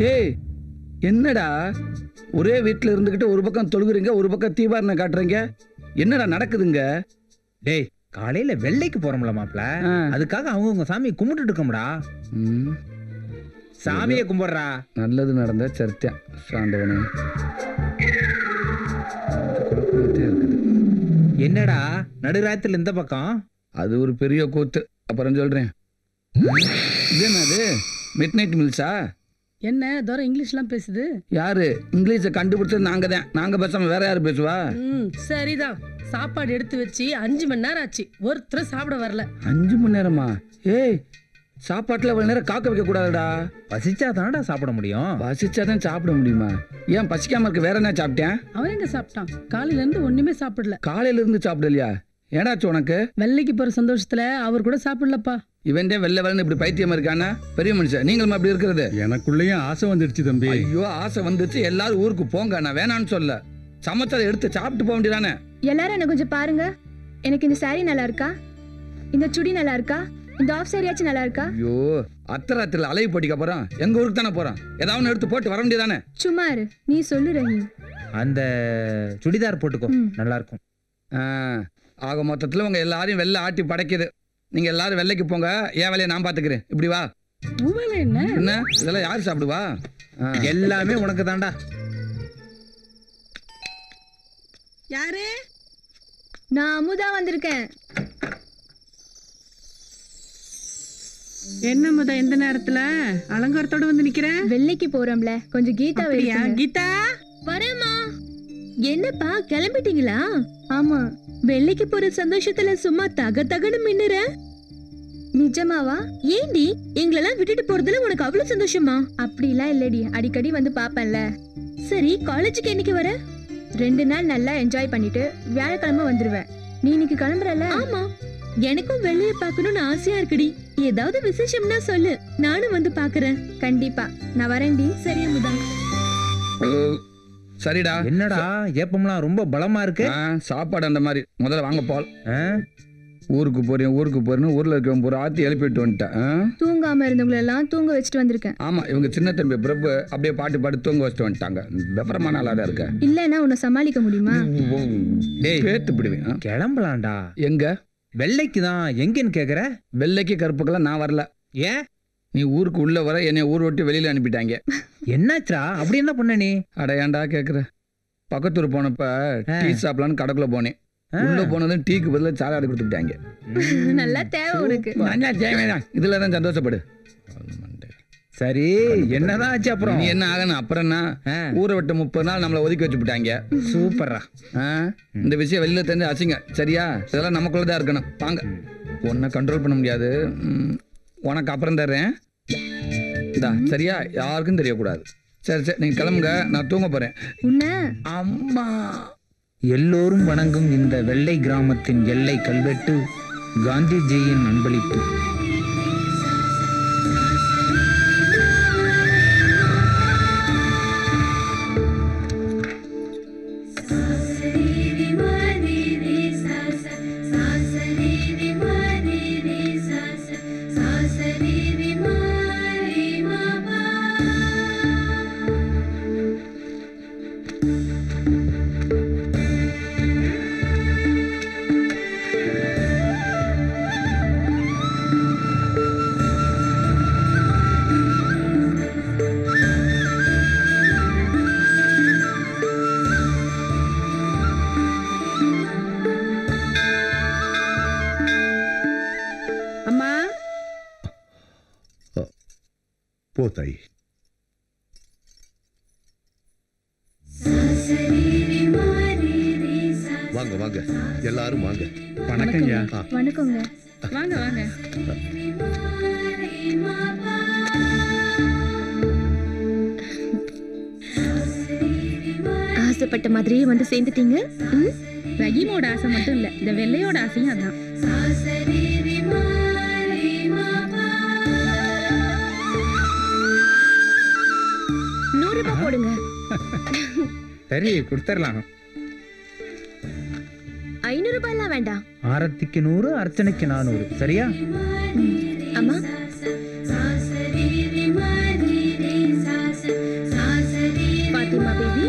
டேய் என்னடா? ஒரே வீட்டில் இருந்துக்கிட்டு ஒரு பக்கம் தொழுகுறீங்க ஒரு பக்கம் தீபாரணை காட்டுறீங்க. என்னடா நடக்குதுங்க? டேய் காலையில வெள்ளைக்கு போறோம்ல மாப்ள. அதுக்காக அவங்கவுங்க சாமியை கும்பிட்டுட்டு இருக்கோம்டா. சாமியை கும்பிடுறா. நல்லது நடந்த சரித்தியம் சாண்டவனே என்னடா நடுராத்திரில இந்த பக்கம்? அது ஒரு பெரிய கூத்து. அப்புறம் சொல்றேன். இது என்னது? மிட் நைட் மில்ஸா என்ன தூரம் இங்கிலீஷ்லாம் பேசுது? யாரு? இங்கிலீஷை கண்டுபிடிச்சது நாங்க தான் நாங்க பேசாம வேற யாரு பேசுவா? ம் சரிதான் சாப்பாடு எடுத்து வச்சு அஞ்சு மணி நேரம் ஆச்சு. ஒருத்தரும் சாப்பிட வரல. அஞ்சு மணி நேரமா? ஏய் சாப்பாட்டுல இவ்வளவு நேரம் காக்க வைக்க கூடாதுடா. பசிச்சா தானடா சாப்பிட முடியும். பசிச்சாதான் சாப்பிட முடியுமா? ஏன் பசிக்காம இருக்க வேற என்ன சாப்பிட்டேன்? அவன் எங்க சாப்பிட்டான்? காலையில இருந்து ஒண்ணுமே சாப்பிடல. காலையில இருந்து சாப்பிடலையா? ஏடாச்சு உனக்கு? வெள்ளைக்கு போற சந்தோஷத்துல அவர் கூட சாப்பிடலப்பா. இவன் வெள்ளை வெள்ளன்னு இப்படி பைத்தியமா இருக்கானா பெரிய மனுஷன் நீங்களும் அப்படி இருக்கிறது. எனக்குள்ளேயும் ஆசை வந்துடுச்சு தம்பி. ஐயோ ஆசை வந்துச்சு எல்லாரும் ஊருக்கு போங்க நான் வேணான்னு சொல்ல. சமைச்சதை எடுத்து சாப்பிட்டு போக வேண்டியதானே? எல்லாரும் என்ன கொஞ்சம் பாருங்க. எனக்கு இந்த saree நல்லா இருக்கா? இந்த சுடி நல்லா இருக்கா? இந்த ஆஃப் சாரியாச்சும் நல்லா இருக்கா? ஐயோ அத்தராத்திரில அலைவு போட்டிக்க போறோம் எங்க ஊருக்கு தானே போறோம் ஏதாவது எடுத்து போட்டு வர வேண்டியதானே? சும்மா இரு. நீ சொல்லு ரஹீம். அந்த சுடிதார் போட்டுக்கோ. நல்லா இருக்கும். ஆக மொத்தத்துல உங்க எல்லாரையும் வெள்ளை ஆட்டி படைக்குது. நீங்க எல்லாரும் வெள்ளைக்கு போங்க. என் வேலையை நான் பாத்துக்கிறேன். இப்படி வா. என்ன? என்ன? இதெல்லாம் யார் சாப்பிடுவா. எல்லாமே உனக்கு தான்டா. யாரு? நான் அமுதா வந்திருக்கேன். என்ன முத இந்த நேரத்துல? அலங்காரத்தோட வந்து நிக்கிறேன் வெள்ளைக்கு போறோம்ல. கொஞ்சம் கீதா கீதா? வரேம்மா. என்னப்பா கிளம்பிட்டீங்களா? ஆமா வெள்ளைக்கு போற சந்தோஷத்துல சும்மா தக தகன்னு மின்னுற? நிஜமாவா? ஏண்டி எங்களெல்லாம் விட்டுட்டு போறதுல உனக்கு அவ்வளவு சந்தோஷமா? அப்படிலாம் இல்லடி அடிக்கடி வந்து பாப்பேன்ல. சரி காலேஜுக்கு என்னைக்கு வர? ரெண்டு நாள் நல்லா என்ஜாய் பண்ணிட்டு வியாழக்கிழமை வந்துருவேன். நீ இன்னைக்கு கிளம்புறல ஆமா. எனக்கும் வெள்ளைய பார்க்கணும்னு ஆசையா இருக்குடி. ஏதாவது விசேஷம்னா சொல்லு. நானும் வந்து பாக்குறேன் கண்டிப்பா. நான் வரேன்டி. சரி அமுதா. சரிடா. என்னடா? ஏப்பம்லாம் ரொம்ப பலமா இருக்கு? ஆ, சாப்பாடு அந்த மாதிரி. முதல்ல வாங்க போல். ஆ? ஊருக்கு போறேன் ஊருக்கு போறேன்னு ஊர்ல இருக்கவன் பூரா ஆத்தி எழுப்பிட்டு வந்துட்டேன். ஆ? தூங்காம இருந்தவங்களை எல்லாம் தூங்க வச்சுட்டு வந்திருக்கேன். ஆமா இவங்க சின்ன தம்பி பிரபு அப்படியே பாட்டு பாட்டு தூங்க வச்சுட்டு வந்துட்டாங்க. விபரமான ஆளா தான் இருக்க. இல்லைன்னா உன்னை சமாளிக்க முடியுமா? டேய் பேத்து பிடிவேன். கிளம்பலாம்டா. எங்க? வெள்ளைக்கு தான் எங்கன்னு கேக்குற? வெள்ளைக்கு கருப்புக்கெல்லாம் நான் வரல. ஏன்? நீ ஊருக்கு உள்ள வர என்னை ஊர் விட்டு வெளியில அனுப்பிட்டாங்க. என்னாச்சுடா? அப்படி என்ன பண்ண நீ? அட ஏன்டா கேக்குற? பக்கத்தூர் போனப்ப. டீ சாப்பிடலான்னு கடைக்குள்ள போனேன். உள்ள போனதும் டீக்கு பதிலா சாலாடு கொடுத்துட்டாங்க. நல்லா தேவை உனக்கு. நல்லா தேவைதான் இதுல தான் சந்தோஷப்படு. சரி என்னதான் ஆச்சு அப்புறம்? நீ என்ன ஆகணும்? அப்புறம் என்ன? ஆ, ஊரை விட்டு முப்பது நாள் நம்மளை ஒதுக்கி வச்சு விட்டாங்க சூப்பர்ரா. ஆ? இந்த விஷயம் வெளியில தெரிஞ்சு அசிங்க சரியா? இதெல்லாம் நமக்குள்ள தான் இருக்கணும். வாங்க. உன்னை கண்ட்ரோல் பண்ண முடியாது. உனக்கு அப்புறம் தர்றேன். இந்தா சரியா? யாருக்கும் தெரியக்கூடாது. சரி சரி நீங்க கிளம்புங்க. நான் தூங்க போறேன். உன்ன? அம்மா. எல்லோரும் வணங்கும் இந்த வெள்ளை கிராமத்தின் எல்லை கல்வெட்டு காந்திஜியின் அன்பளிப்பு. தாய் வாங்க வாங்க. எல்லாரும் வாங்க. வணக்கம்யா. வணக்கங்க வாங்க வாங்க. ஆசைப்பட்ட மாதிரியே வந்து சேர்ந்துட்டீங்க? ரஹீமோட ஆசை மட்டும் இல்ல இந்த வெள்ளையோட ஆசையும் அதான். போடுங்க. சரி கொடுத்துடலாம் ஐநூறு ரூபாய்லாம் வேண்டாம். ஆரத்திக்கு நூறு அர்ச்சனைக்கு நானூறு. சரியா? அம்மா. பாத்திமா பேபி.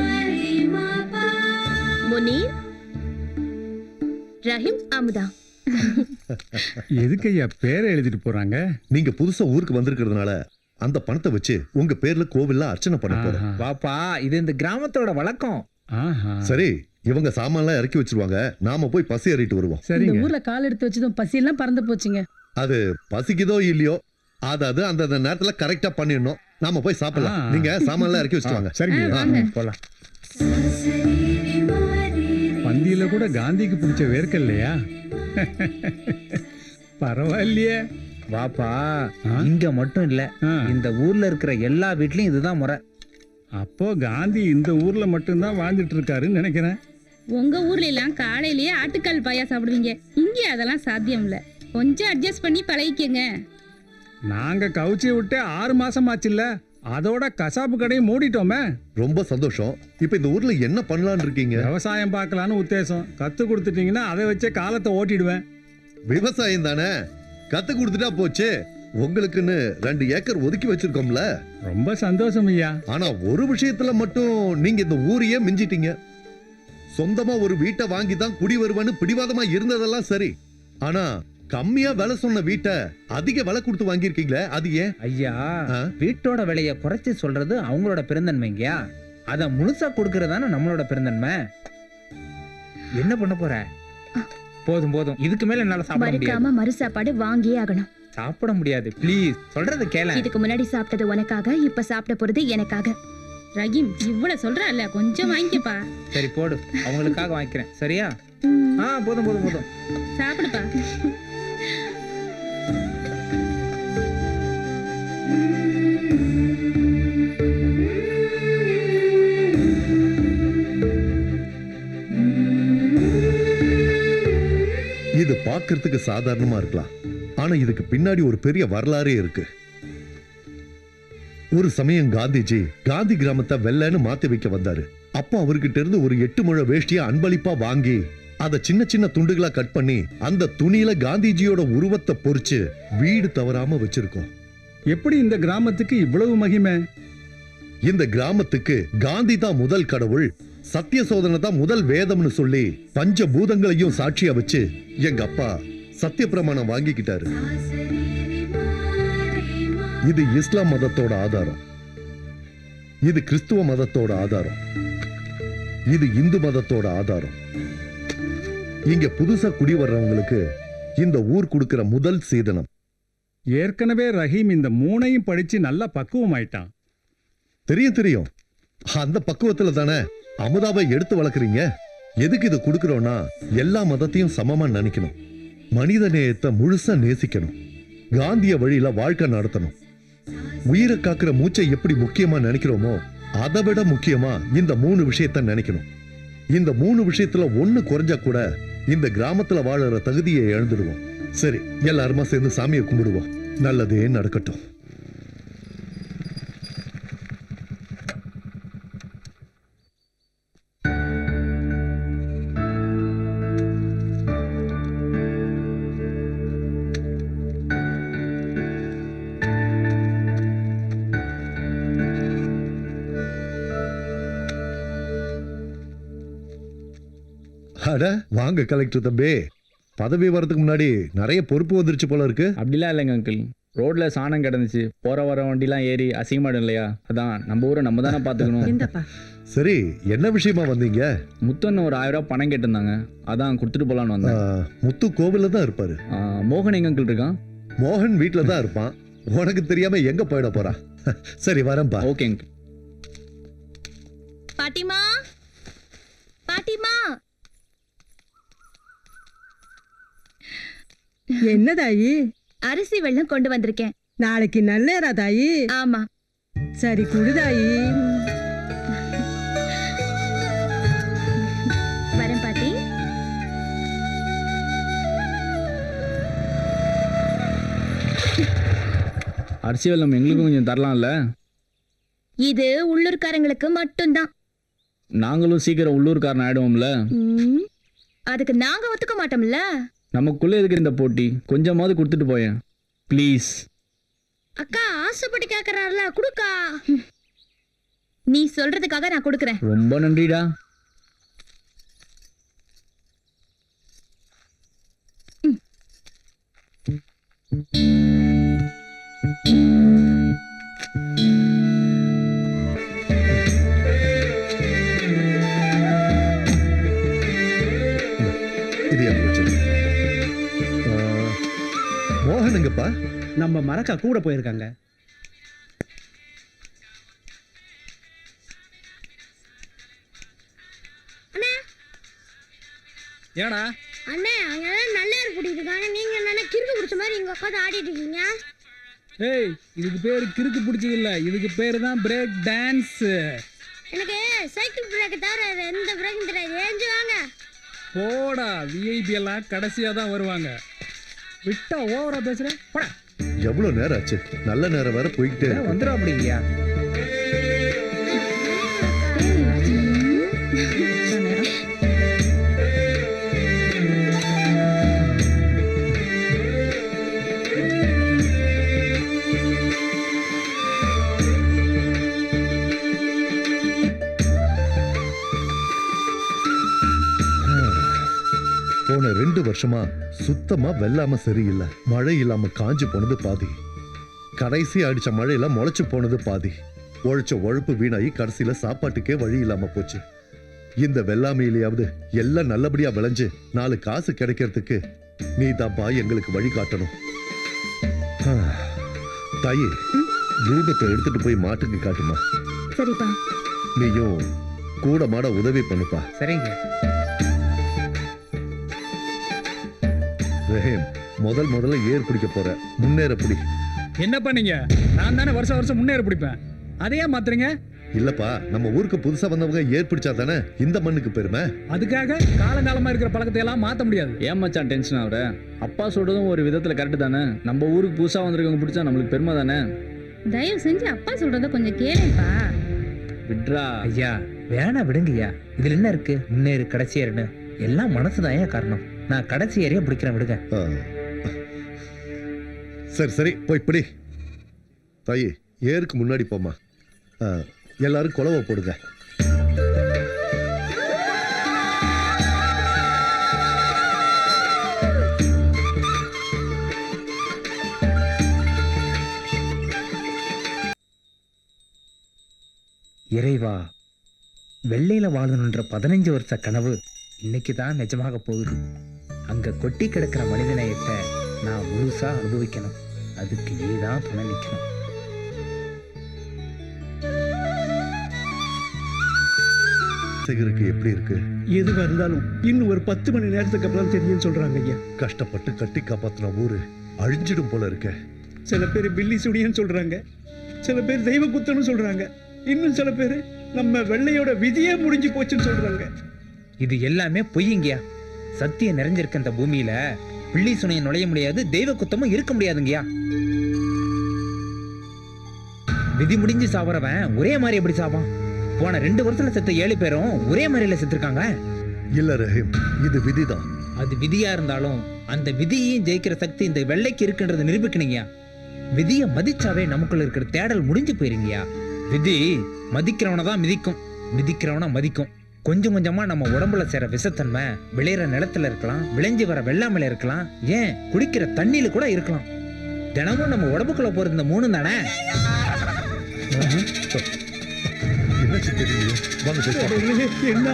எதுக்கு ஐயா பேரை எழுதிட்டு போறாங்க? நீங்க புதுசா ஊருக்கு வந்திருக்கிறதுனால அந்த பணத்தை வச்சு உங்க பேர்ல கோவில்ல அர்ச்சனை பண்ண போறேன் ஆஹா. வாப்பா இது இந்த கிராமத்தோட வழக்கம். ஆஹா. சரி இவங்க சாமான்லாம் இறக்கி வச்சிருவாங்க. நாம போய் பசி ஏறிட்டு வருவோம். இந்த சரிங்க. ஊர்ல கால் எடுத்து வச்சதும் பசியெல்லாம் பறந்து போச்சுங்க. அது பசிக்குதோ இல்லையோ அதாவது அந்த அந்த நேரத்துல கரெக்டா பண்ணிடணும். நாம போய் சாப்பிடலாம். நீங்க சாமான்லாம் இறக்கி வச்சுட்டு சரிங்க. போலாம். பந்தியில கூட காந்திக்கு பிடிச்ச வேர்க்க இல்லையா பரவாயில்லையே. வாப்பா? இங்க மட்டும் இல்ல ஆ. இந்த ஊர்ல இருக்கிற எல்லா வீட்லயும் இதுதான் முறை. அப்போ காந்தி இந்த ஊர்ல மட்டும்தான் வாழ்ந்துட்டு இருக்காருன்னு நினைக்கிறேன். உங்க ஊர்ல எல்லாம் காலையிலேயே ஆட்டுக்கால் பாயா சாப்பிடுவீங்க. இங்க அதெல்லாம் சாத்தியம் இல்ல. கொஞ்சம் அட்ஜஸ்ட் பண்ணி பழகிக்கங்க. நாங்க கவுச்சி விட்டு ஆறு மாசம் ஆச்சுல்ல அதோட கசாப்பு கடையை மூடிட்டோமே. ரொம்ப சந்தோஷம். இப்ப இந்த ஊர்ல என்ன பண்ணலாம்னு இருக்கீங்க? விவசாயம் பார்க்கலான்னு உத்தேசம். கத்து கொடுத்துட்டீங்கன்னா அதை வச்சே காலத்தை ஓட்டிடுவேன். விவசாயம் தானே? கத்து கொடுத்துட்டா போச்சு. உங்களுக்குன்னு ரெண்டு ஏக்கர் ஒதுக்கி வச்சிருக்கோம்ல. ரொம்ப சந்தோஷம் ஐயா. ஆனா ஒரு விஷயத்துல மட்டும் நீங்க இந்த ஊரையே மிஞ்சிட்டீங்க. சொந்தமா ஒரு வீட்டை வாங்கி தான் குடி வருவேன்னு பிடிவாதமா இருந்ததெல்லாம் சரி. ஆனா கம்மியா விலை சொன்ன வீட்டை அதிக விலை கொடுத்து வாங்கியிருக்கீங்களே அது ஏன்? ஐயா ஆ? வீட்டோட விலைய குறைச்சு சொல்றது அவங்களோட பெருந்தன்மைங்கயா அத முழுசா கொடுக்கறதானே நம்மளோட பெருந்தன்மை. என்ன பண்ண போற? போதும் போதும். இதுக்கு மேல என்னால சாப்பிட முடியாது. மறுக்காம மறு சாப்பாடு வாங்கியே ஆகணும். சாப்பிட முடியாது. ப்ளீஸ் சொல்றது கேள. இதுக்கு முன்னாடி சாப்பிட்டது உனக்காக இப்ப சாப்பிட போறது எனக்காக. ரஹீம் இவ்வளவு சொல்றல கொஞ்சம் வாங்கிக்கப்பா. சரி போடு. அவங்களுக்காக வாங்கிக்கிறேன். சரியா. ஆ போதும் போதும் போதும். சாப்பிடுப்பா. பார்க்கிறதுக்கு சாதாரணமா இருக்கலாம். ஆனா இதுக்கு பின்னாடி ஒரு பெரிய வரலாறே இருக்கு. ஒரு சமயம் காந்திஜி காந்தி கிராமத்தை வெள்ளைன்னு மாத்தி வைக்க வந்தாரு. அப்போ அவர்கிட்ட இருந்து ஒரு எட்டு முழ வேஷ்டியை அன்பளிப்பா வாங்கி அதை சின்ன சின்ன துண்டுகளா கட் பண்ணி அந்த துணியில காந்திஜியோட உருவத்தை பொறிச்சு வீடு தவறாம வச்சிருக்கோம். எப்படி இந்த கிராமத்துக்கு இவ்வளவு மகிமை? இந்த கிராமத்துக்கு காந்தி தான் முதல் கடவுள் சத்திய சோதனை தான் முதல் வேதம்னு சொல்லி பஞ்ச பூதங்களையும் சாட்சியா வச்சு எங்க அப்பா சத்திய பிரமாணம் வாங்கிக்கிட்டாரு. இது இஸ்லாம் மதத்தோட ஆதாரம். இது கிறிஸ்துவ மதத்தோட ஆதாரம். இது இந்து மதத்தோட ஆதாரம். இங்க புதுசா குடி வர்றவங்களுக்கு இந்த ஊர் கொடுக்கிற முதல் சீதனம். ஏற்கனவே ரஹீம் இந்த மூணையும் படிச்சு நல்லா பக்குவமாயிட்டான். தெரியும் தெரியும். அந்த பக்குவத்துல தானே அமுதாவை எடுத்து வளர்க்குறீங்க? எதுக்கு இதை கொடுக்குறோன்னா எல்லா மதத்தையும் சமமா நினைக்கணும். மனித நேயத்தை முழுசா நேசிக்கணும். காந்திய வழியில வாழ்க்கை நடத்தணும். உயிரை காக்கிற மூச்சை எப்படி முக்கியமா நினைக்கிறோமோ அதை விட முக்கியமா இந்த மூணு விஷயத்த நினைக்கணும். இந்த மூணு விஷயத்துல ஒண்ணு குறைஞ்சா கூட இந்த கிராமத்துல வாழற தகுதியை இழந்துடுவோம். சரி எல்லாருமா சேர்ந்து சாமியை கும்பிடுவோம். நல்லதே நடக்கட்டும். அட வாங்க கலெக்டர் தம்பி. பதவி வரதுக்கு முன்னாடி நிறைய பொறுப்பு வந்துருச்சு போல இருக்கு. அப்படிலாம் இல்லைங்க அங்கிள் ரோட்ல சாணம் கிடந்துச்சு. போற வர வண்டிலாம் ஏறி அசிங்கமாடும் இல்லையா அதான் நம்ம ஊரை நம்ம தானே பார்த்துக்கணும். இந்தப்பா. சரி என்ன விஷயமா வந்தீங்க? முத்தண்ணன் ஒரு ஆயிரம் ரூபாய் பணம் கேட்டிருந்தாங்க. அதான் கொடுத்துட்டு போலான்னு வந்தேன். முத்து கோவில்ல தான் இருப்பாரு. மோகன் எங்க அங்கிள் இருக்கான்? மோகன் வீட்ல தான் இருப்பான். உனக்கு தெரியாம எங்க போயிட போறான் சரி வரேன்பா ஓகே அங்கிள் பாட்டிமா? பாட்டிமா? என்ன தாயி அரிசி வெள்ளம் கொண்டு வந்திருக்கேன். நாளைக்கு நல்லேரா தாயி. ஆமா. சரி குடு தாயி வரேன் பாட்டி. அரிசி வெள்ளம் எங்களுக்கும் கொஞ்சம் தரலாம்ல? இது உள்ளூர்காரங்களுக்கு மட்டும்தான். நாங்களும் சீக்கிரம் உள்ளூர்காரன் ஆயிடுவோம்ல? அதுக்கு நாங்க ஒத்துக்க மாட்டோம்ல? நமக்குள்ளே இருக்கிற இந்த போட்டி கொஞ்சமாவது கொடுத்துட்டு போயேன். ப்ளீஸ் அக்கா ஆசைப்பட்டு கேக்குறாருல குடுக்கா. நீ சொல்றதுக்காக நான் கொடுக்குறேன். ரொம்ப நன்றிடா. Thank you. எங்கப்பா நம்ம மரக்கா கூட போயிருக்காங்க. ஏடா அண்ணே அங்க நல்லேர் பிடிக்கிட்டு இருக்காங்க நீங்க என்ன கிறுக்கு பிடிச்ச மாதிரி இங்க உட்காந்து ஆடிட்டு இருக்கீங்க. ஏய் இதுக்கு பேர் கிறுக்கு பிடிச்சது இல்ல. இதுக்கு பேர் தான் பிரேக் டான்ஸ் எனக்கு சைக்கிள் பிரேக் தவிர எந்த பிரேக்கும் தெரியாது. ஏஞ்சி வாங்க. போடா. விஐபி எல்லாம் கடைசியா தான் வருவாங்க. விட்டா ஓவரா பேசுறேன் போடா. எவ்வளவு நேரம் ஆச்சு? நல்ல நேரம் வேற போய்கிட்டே இருக்கு. ரெண்டு வருஷமா சுத்தமா வெள்ளாம சரியில்லை. மழை இல்லாம காஞ்சு போனது பாதி. கடைசி அடிச்ச மழையில முளைச்சு போனது பாதி. உழைச்ச உழைப்பு வீணாகி கடைசியில சாப்பாட்டுக்கே வழி இல்லாம போச்சு. இந்த வெள்ளாமையிலேயாவது எல்லாம் நல்லபடியா விளைஞ்சு நாலு காசு கிடைக்கிறதுக்கு நீ தான்ப்பா எங்களுக்கு வழி காட்டணும். தாயி ரூபத்தை எடுத்துட்டு போய் மாட்டுக்கு காட்டுமா? சரிப்பா. நீயும் கூட மாட உதவி பண்ணுப்பா. சரிங்க. ரஹீம் முதல் முதல்ல ஏர் பிடிக்க போற. முன்னேற பிடி. என்ன பண்ணீங்க நான் தானே வருஷம் வருஷம் முன்னேற பிடிப்பேன். அதையே மாத்துறீங்க? இல்லப்பா நம்ம ஊருக்கு புதுசா வந்தவங்க ஏர் பிடிச்சா தானே இந்த மண்ணுக்கு பெருமை? அதுக்காக காலங்காலமா இருக்கிற பழக்கத்தை எல்லாம் மாத்த முடியாது. ஏன் மச்சான் டென்ஷன் ஆகுற? அப்பா சொல்றதும் ஒரு விதத்துல கரெக்டு தானே. நம்ம ஊருக்கு புதுசா வந்திருக்கவங்க பிடிச்சா நம்மளுக்கு பெருமை தானே? தயவு செஞ்சு அப்பா சொல்றத கொஞ்சம் கேளுப்பா. விட்ரா ஐயா வேணா விடுங்கய்யா. இதுல என்ன இருக்கு? முன்னேறு கடைசியர்னு எல்லாம் மனசுதான் ஏன் காரணம். நான் கடைசி ஏரியா பிடிக்கிறேன் விடுங்க. சரி சரி போய் பிடி. தாயி ஏருக்கு முன்னாடி போமா எல்லாரும் குலவை போடுங்க. இறைவா வெள்ளையில வாழணுன்ற பதினஞ்சு வருஷ கனவு இன்னைக்கு தான் நிஜமாக போகுது. அங்க கொட்டி கிடக்கிற மனிதநேயத்தை நான் முழுசா அனுபவிக்கணும். அதுக்கு நீ தான் துணை நிற்கணும் எப்படி இருக்கு? எதுவா இருந்தாலும் இன்னும் ஒரு பத்து மணி நேரத்துக்கு அப்புறம் தெரியும்னு சொல்றாங்க ஐயா. கஷ்டப்பட்டு கட்டி காப்பாத்தின ஊரு அழிஞ்சிடும் போல இருக்க. சில பேர் பில்லி சுடியன்னு சொல்றாங்க. சில பேர் தெய்வ குத்தன்னு சொல்றாங்க. இன்னும் சில பேர் நம்ம வெள்ளையோட விதியே முடிஞ்சு போச்சுன்னு சொல்றாங்க. இது எல்லாமே பொய்யுங்கயா சத்தியம் நிறைஞ்சிருக்க இந்த பூமியில. பிள்ளி சுனையை நுழைய முடியாது தெய்வ குத்தமும் இருக்க முடியாதுங்கய்யா. விதி முடிஞ்சு சாவறவன் ஒரே மாதிரி எப்படி சாவான்? போன ரெண்டு வருஷத்துல செத்த ஏழு பேரும் ஒரே மாதிரில செத்துருக்காங்க இல்ல ரஹீம் இது விதிதான். அது விதியா இருந்தாலும் அந்த விதியையும் ஜெயிக்கிற சக்தி இந்த வெள்ளைக்கு இருக்குன்றதை நிரூபிக்கணுங்கய்யா. விதியை மதிச்சாவே நமக்குள்ள இருக்கிற தேடல் முடிஞ்சு போயிருங்கய்யா. விதி மதிக்கிறவனை தான் மிதிக்கும் மிதிக்கிறவனை மதிக்கும். கொஞ்சம் கொஞ்சமா நம்ம உடம்புல சேர விஷத்தன்மை விளையிற நிலத்துல இருக்கலாம் விளைஞ்சு வர வெள்ளாமையில இருக்கலாம் ஏன் குடிக்கிற தண்ணியில கூட இருக்கலாம். தினமும் நம்ம உடம்புக்குள்ள போறது இந்த மூணு தானே. என்ன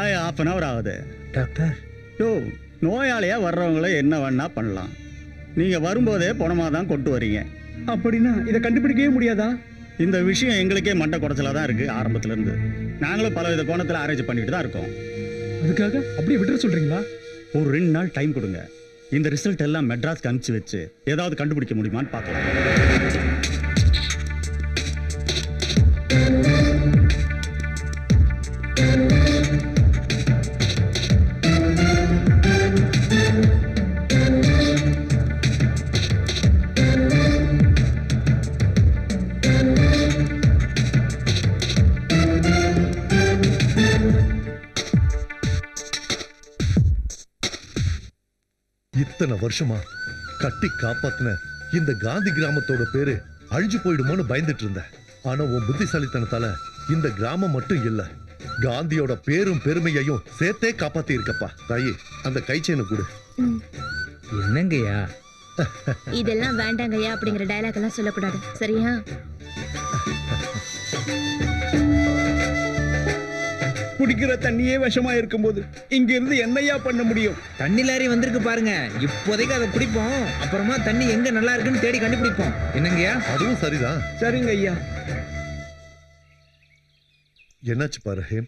ஆகி ஆஃப் அன் ஹவர் ஆகுது. டாக்டர். யோ நோயாளியாக வர்றவங்கள என்ன வேணா பண்ணலாம். நீங்கள் வரும்போதே பணமாக தான் கொண்டு வரீங்க. அப்படின்னா இதை கண்டுபிடிக்கவே முடியாதா? இந்த விஷயம் எங்களுக்கே மண்டை குடைச்சலாக தான் இருக்குது ஆரம்பத்துலேருந்து நாங்களும் பலவித கோணத்தில் அரேஞ்ச் பண்ணிட்டு தான் இருக்கோம். அதுக்காக அப்படியே விட்டுற சொல்றீங்களா? ஒரு ரெண்டு நாள் டைம் கொடுங்க. இந்த ரிசல்ட் எல்லாம் மெட்ராஸ்க்கு அனுப்பிச்சு வச்சு ஏதாவது கண்டுபிடிக்க முடியுமான்னு பார்க்கலாம். இத்தனை வருஷமா கட்டி காப்பாத்தின இந்த காந்தி கிராமத்தோட பேரு அழிஞ்சு போயிடுமோன்னு பயந்துட்டு இருந்தேன். ஆனா உன் புத்திசாலித்தனத்தால இந்த கிராமம் மட்டும் இல்ல காந்தியோட பேரும் பெருமையையும் சேர்த்தே காப்பாத்தி இருக்கப்பா. தாயி அந்த கைச்சேனை கொடு. என்னங்கய்யா? இதெல்லாம் வேண்டாங்கய்யா அப்படிங்கிற டயலாக் எல்லாம் சொல்லக்கூடாது. சரியா? குடிக்கிற தண்ணியே விஷமா இருக்கும்போது இங்க இருந்து என்னையா பண்ண முடியும்? தண்ணி லாரி வந்திருக்கு பாருங்க. இப்போதைக்கு அதை குடிப்போம். அப்புறமா தண்ணி எங்க நல்லா இருக்குன்னு தேடி கண்டுபிடிப்போம். என்னங்கய்யா? அதுவும் சரிதான். சரிங்க ஐயா. என்னாச்சு பாரு ஹேம்?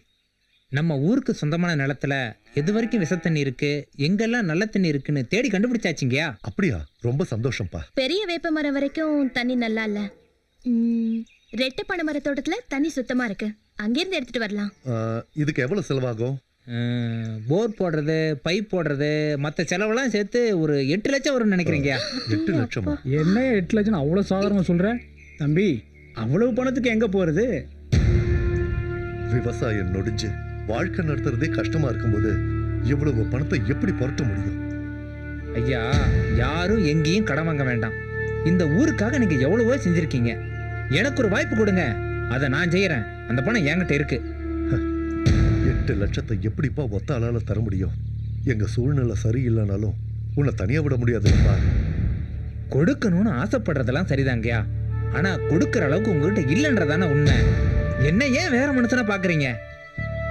நம்ம ஊருக்கு சொந்தமான நிலத்துல எது வரைக்கும் விஷத்தண்ணி இருக்கு எங்கெல்லாம் நல்ல தண்ணி இருக்குன்னு தேடி கண்டுபிடிச்சாச்சுங்கய்யா? அப்படியா? ரொம்ப சந்தோஷம்ப்பா பெரிய வேப்ப மரம் வரைக்கும் தண்ணி நல்லா இல்ல. ரெட்டை பனை மர தோட்டத்துல தண்ணி சுத்தமா இருக்கு. அங்கிருந்து எடுத்துட்டு வரலாம். இதுக்கு எவ்வளவு செலவாகும்? போர் போடுறது பைப் போடுறது மற்ற செலவெல்லாம் சேர்த்து ஒரு எட்டு லட்சம் வரும்னு நினைக்கிறீங்கய்யா எட்டு லட்சமா? என்ன எட்டு லட்சம் அவ்வளோ சாதாரணமாக சொல்ற? தம்பி அவ்வளவு பணத்துக்கு எங்க போறது? விவசாயம் நொடிஞ்சு வாழ்க்கை நடத்துறதே கஷ்டமா இருக்கும்போது இவ்வளவு பணத்தை எப்படி புரட்ட முடியும்? ஐயா யாரும் எங்கேயும் கடன் வாங்க வேண்டாம். இந்த ஊருக்காக நீங்க எவ்வளவோ செஞ்சிருக்கீங்க. எனக்கு ஒரு வாய்ப்பு கொடுங்க. அதை நான் செய்யறேன். அந்த பணம் என்கிட்ட இருக்கு. எட்டு லட்சத்தை எப்படிப்பா ஒத்த ஆளால தர முடியும்? எங்க சூழ்நிலை சரியில்லைனாலும் உன்னை தனியா விட முடியாதுப்பா. கொடுக்கணும்னு ஆசைப்படுறதெல்லாம் சரிதாங்கய்யா ஆனா கொடுக்கற அளவுக்கு உங்ககிட்ட இல்லைன்றதானே உண்மை. என்ன ஏன் வேற மனுஷனா பாக்குறீங்க?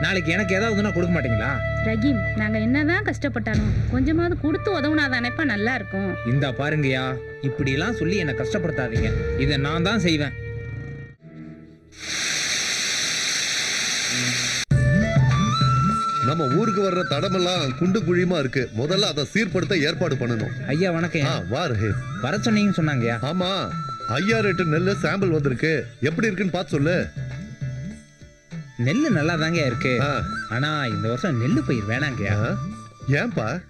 நாளைக்கு எனக்கு ஏதாவதுன்னா கொடுக்க மாட்டீங்களா? ரஹீம் நாங்க என்னதான் கஷ்டப்பட்டாலும் கொஞ்சமாவது கொடுத்து உதவுனாதானேப்பா நல்லா இருக்கும். இந்தா பாருங்கய்யா இப்படிலாம் சொல்லி என்னை கஷ்டப்படுத்தாதீங்க. இதை நான் தான் செய்வேன். நம்ம ஊருக்கு வர்ற தடமெல்லாம் குண்டு குழியுமா இருக்கு. முதல்ல அதை சீர்படுத்த ஏற்பாடு பண்ணணும். ஐயா வணக்கம் வா ரஹே வர. சொன்னீங்கன்னு சொன்னாங்கய்யா ஆமா. ஐயா ரேட்டு நெல்லு சாம்பிள் வந்திருக்கு. எப்படி இருக்குன்னு பார்த்து சொல்லு. நெல்லு நல்லா இருக்கு. ஆ, ஆனா இந்த வருஷம் நெல்லு பயிர் வேணாங்கய்யா ஆ. ஏன்பா?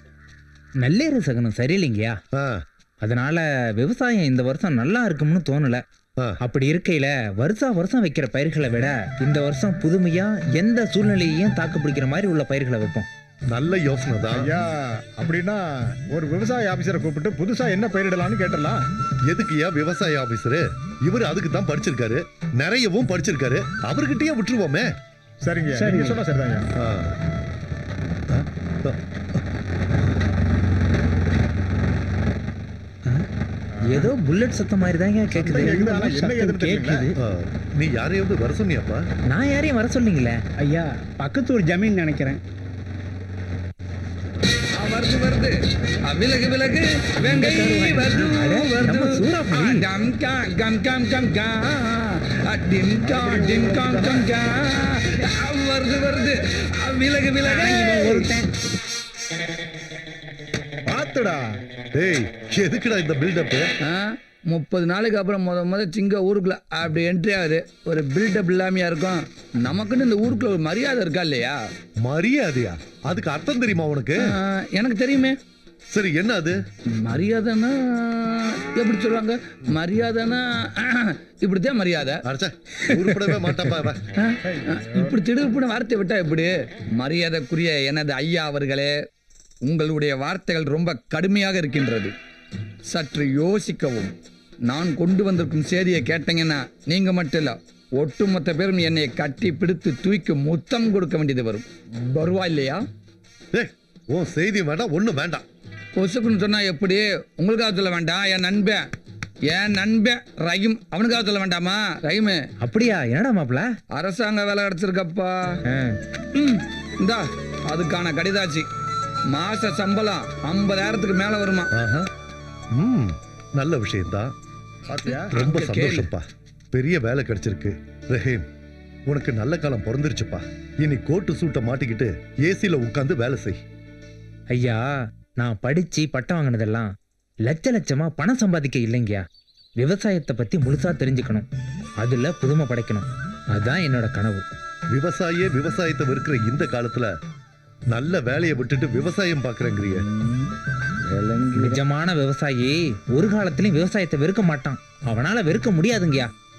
நல்லேறு சகனம் சரியில்லைங்கய்யா ஆ, அதனால விவசாயம் இந்த வருஷம் நல்லா இருக்கும்னு தோணல. அப்படி இருக்கையில வருஷா வருஷம் வைக்கிற பயிர்களை விட இந்த வருஷம் புதுமையா எந்த சூழ்நிலையையும் தாக்கு பிடிக்கிற மாதிரி உள்ள பயிர்களை வைப்போம். நல்ல யோசனை தான். ஐயா அப்படின்னா ஒரு விவசாய ஆபீசரை கூப்பிட்டு புதுசா என்ன பயிரிடலாம்னு கேட்டலாம் எதுக்குயா விவசாய ஆபீசரு? இவர் அதுக்கு தான் படிச்சிருக்காரு. நிறையவும் படிச்சிருக்காரு. அவர்கிட்டயே விட்டுருவோமே. சரிங்க நீங்க சொன்னா சரிதாங்க ஆ. ஆ, ஆ. ஏதோ புல்லட் சத்தம் மாதிரி தாங்க கேக்குது. கேக்குது, நீ யாரையாவது வர சொன்னியாப்பா? நான் யாரையும் வர சொல்லிங்களே ஐயா பக்கத்து ஒரு ஜமீன் நினைக்கிறேன். ஆ, வருது வருது. விலகு விலகு. வெங்கை வருது. வருது டம் கா கம் கம் கம் கா. டிம் கா டிம் கம் கம் கா. ஆ, வருது வருது. விலகு விலகு. ஒருத்தன். பாத்துடா. டேய் எதுக்குடா இந்த பில்டப் முப்பது நாளைக்கு அப்புறம் முத முத சிங்க ஊருக்குள்ள அப்படி என்ட்ரி ஆகுது. ஒரு பில்டப் இல்லாமையா இருக்கும். நமக்குன்னு இந்த ஊருக்குள்ள ஒரு மரியாதை இருக்கா இல்லையா? மரியாதையா? அதுக்கு அர்த்தம் தெரியுமா உனக்கு? எனக்கு தெரியுமே. சரி என்ன அது? மரியாதைன்னா எப்படி சொல்லுவாங்க? மரியாதைன்னா இப்படித்தான் மரியாதை. அரைச்சா உருப்படவே மாட்டாப்பா இவன். இப்படி திடுப்புன்னு வார்த்தை விட்டா எப்படி? மரியாதைக்குரிய எனது ஐயா அவர்களே உங்களுடைய வார்த்தைகள் ரொம்ப கடுமையாக இருக்கின்றது. சற்று யோசிக்கவும். நான் கொண்டு வந்திருக்கும் செய்தியை கேட்டீங்கன்னா நீங்க மட்டும் இல்ல ஒட்டுமொத்த பேரும் என்னை கட்டி பிடித்து தூக்கி முத்தம் கொடுக்க வேண்டியது வரும். வருவா இல்லையா? உன் செய்தி வேண்டாம் ஒண்ணும் வேண்டாம். பொசுக்குன்னு சொன்னா எப்படி? உங்களுக்காக சொல்ல வேண்டாம் என் நண்பன். என் நண்பன் ரஹீம் அவனுக்காக சொல்ல வேண்டாமா? ரஹீமு. அப்படியா? என்னடா மாப்பிள? அரசாங்க வேலை கிடைச்சிருக்கப்பா இந்தா அதுக்கான கடிதாச்சு. மாச சம்பளம் ஐம்பதாயிரத்துக்கு மேல வருமா? ம் நல்ல விஷயம்தான். பாத்தியா? ரொம்ப. சந்தோஷப்பா பெரிய வேலை கிடைச்சிருக்கு. ரஹீம் உனக்கு நல்ல காலம் பிறந்துருச்சுப்பா. இனி கோட்டு சூட்டை மாட்டிக்கிட்டு ஏசில உட்காந்து வேலை செய். ஐயா நான் படிச்சு பட்டம் வாங்கினதெல்லாம் லட்ச லட்சமா பணம் சம்பாதிக்க இல்லைங்கய்யா. விவசாயத்தை பத்தி முழுசா தெரிஞ்சுக்கணும். அதுல புதுமை படைக்கணும். அதுதான் என்னோட கனவு. விவசாயியே விவசாயத்தை வெறுக்கிற இந்த காலத்துல நல்ல வேலையை விட்டுட்டு விவசாயம் பாக்குறேங்கிறிய நிஜமான விவசாயி ஒரு காலத்திலயும் விவசாயத்தை வெறுக்க மாட்டான். அவனால வெறுக்க முடியாதுங்கய்யா.